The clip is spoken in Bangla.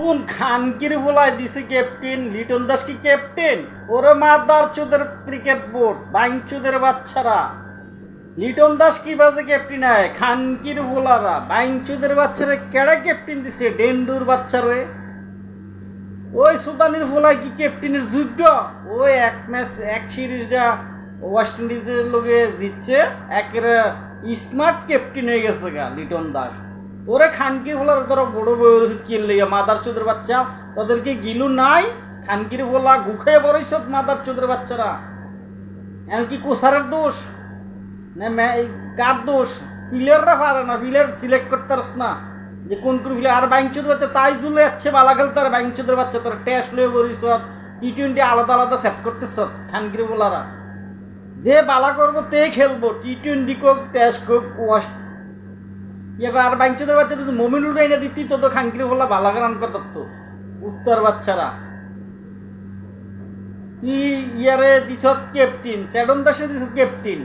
কোন খানকির বলায় দিছে ক্যাপ্টেন লিটন দাস কি ক্যাপ্টেন ওরে মাদার চোদের ক্রিকেট বোর্ড বাইংচুদের বাচ্চারা। লিটন দাস কি বাজে ক্যাপ্টেন হয় খানকির ভোলারা বাইংচুদের বাচ্চারা কেডা ক্যাপ্টেন দিছে? ডেন্ডুর বাচ্চারে। ওই সুদানির ভোলায় কি ক্যাপ্টেনের যোগ্য? ওই এক ম্যাচ, এক সিরিজটা ওয়েস্ট ইন্ডিজের লোকে জিতছে। একের স্মার্ট ক্যাপ্টেন হয়ে গেছে গা লিটন দাস। ওরে খানকির ভোলার তোরা বড় বড় কিন লেগে মাদার চোদের বাচ্চা, ওদেরকে গিলু নাই, খানকির ভোলা গুখাই বড়ই সব মাদার চোদের বাচ্চারা। এমনকি কোসারের দোষ? না কার দোষ? প্লেয়াররা পারে না প্লেয়ার সিলেক্ট করতে পারস না। যে কোন কোন প্লেয়ার আর বাইংচুদের বাচ্চা তাই ঝুলে যাচ্ছে, বালা খেলতে আর বাইংচুদের বাচ্চা তোর টেস্ট লয়ে বলিস টি টোয়েন্টি আলাদা আলাদা সেট করতেছ খানকির বোলারা যে বালা করব, তে খেলব টি টোয়েন্টি কোক টেস্ট কোক ওয়াস্ট ইয়ে আর বাইংচুদের বাচ্চা তো মমিনুল রাইনা দিতি, তো তো খানগিরি বলা বালা রান দত্ত। উত্তর বাচ্চারা। ই ইয়ারে দিছত ক্যাপ্টেন চ্যাডন দাসে দিছত ক্যাপ্টেন